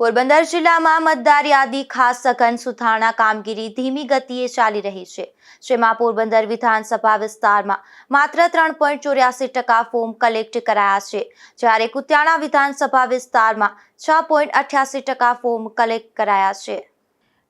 પોરબંદર જિલ્લામાં મતદાર યાદી ખાસ સઘન સુધારણા કામગીરી ધીમી ગતિએ ચાલી રહી છે. જેમાં પોરબંદર વિધાનસભા વિસ્તારમાં માત્ર ત્રણ પોઈન્ટ ચોર્યાસી ટકા ફોર્મ કલેક્ટ કરાયા છે. જ્યારે કુતિયાણા વિધાનસભા વિસ્તારમાં છ પોઈન્ટ અઠ્યાસી ટકા ફોર્મ કલેક્ટ કરાયા છે.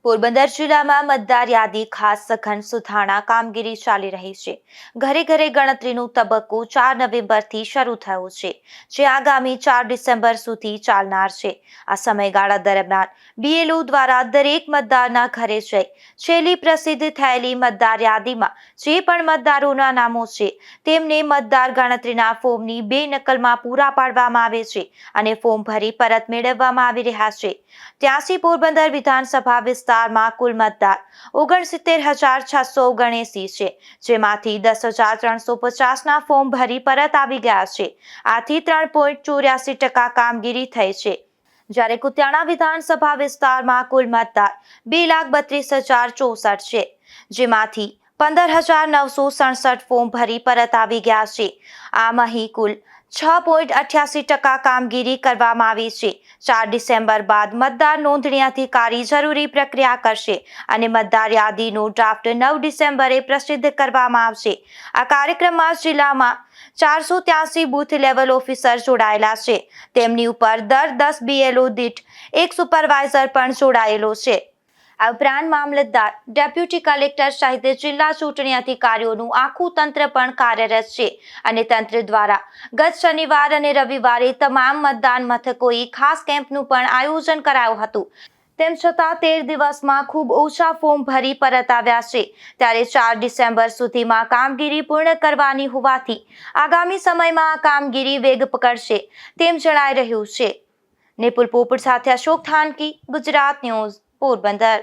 પોરબંદર જિલ્લામાં મતદાર યાદી ખાસ સઘન સુધારણા કામગીરી ચાલી રહી છે. ઘરે ઘરે ગણતરીનું તબક્કો ચાર નવેમ્બરથી શરૂ થયો છે, જે આગામી ચાર ડિસેમ્બર સુધી ચાલનાર છે. આ સમયગાળા દરમિયાન બીએલઓ દ્વારા દરેક મતદારના ઘરે જઈ છેલ્લી પ્રસિદ્ધ થયેલી મતદાર યાદીમાં જે પણ મતદારોના નામો છે, તેમને મતદાર ગણતરીના ફોર્મની બે નકલમાં પૂરા પાડવામાં આવે છે અને ફોર્મ ભરી પરત મેળવવામાં આવી રહ્યા છે. ત્યાંથી પોરબંદર વિધાનસભા વિસ્તારમાં કુલ મતદાર ઓગણસિત્તેર હજાર છસો ઓગણએસી છે, જેમાંથી દસ હજાર ત્રણસો પચાસના ફોર્મ ભરી પરત આવી ગયા છે. આથી ત્રણ પોઈન્ટ ચોર્યાસી ટકા કામગીરી થઈ છે. જ્યારે કુતિયાણા વિધાનસભા વિસ્તારમાં કુલ મતદાર બે લાખ બત્રીસ હજાર ચોસઠ છે, જેમાંથી પંદર હજાર નવસો સડસઠ ફોર્મ ભરી પરત આવી ગયા છે. આમ અહીં કુલ છ પોઈન્ટ અઠ્યાસી ટકા કામગીરી કરવામાં આવી છે. ચાર ડિસેમ્બર બાદ મતદાર નોંધણી અધિકારી જરૂરી પ્રક્રિયા કરશે અને મતદાર યાદીનો ડ્રાફ્ટ નવ ડિસેમ્બરે પ્રસિદ્ધ કરવામાં આવશે. આ કાર્યક્રમમાં જિલ્લામાં ચારસો ત્યાસી બૂથ લેવલ ઓફિસર જોડાયેલા છે. તેમની ઉપર દર દસ બીએલઓ દીઠ એક સુપરવાઇઝર પણ જોડાયેલો છે. આ ઉપરાંત મામલતદાર, ડેપ્યુટી કલેક્ટર સહિત જિલ્લા ચૂંટણી અધિકારીઓનું આખું તંત્ર પણ કાર્યરત છે અને તંત્ર દ્વારા ગત શનિવાર અને રવિવારે તમામ મતદાન મથકોએ ખાસ કેમ્પનું પણ આયોજન કરાયું હતું. તેમ છતાં તેર દિવસમાં ખૂબ ઓછા ફોર્મ ભરી પરત આવ્યા છે. ત્યારે ચાર ડિસેમ્બર સુધીમાં કામગીરી પૂર્ણ કરવાની હોવાથી આગામી સમયમાં કામગીરી વેગ પકડશે તેમ જણાઈ રહ્યું છે. નિપુલ પોપટ સાથે અશોક થાનકી, ગુજરાત ન્યૂઝ. પોરબંદર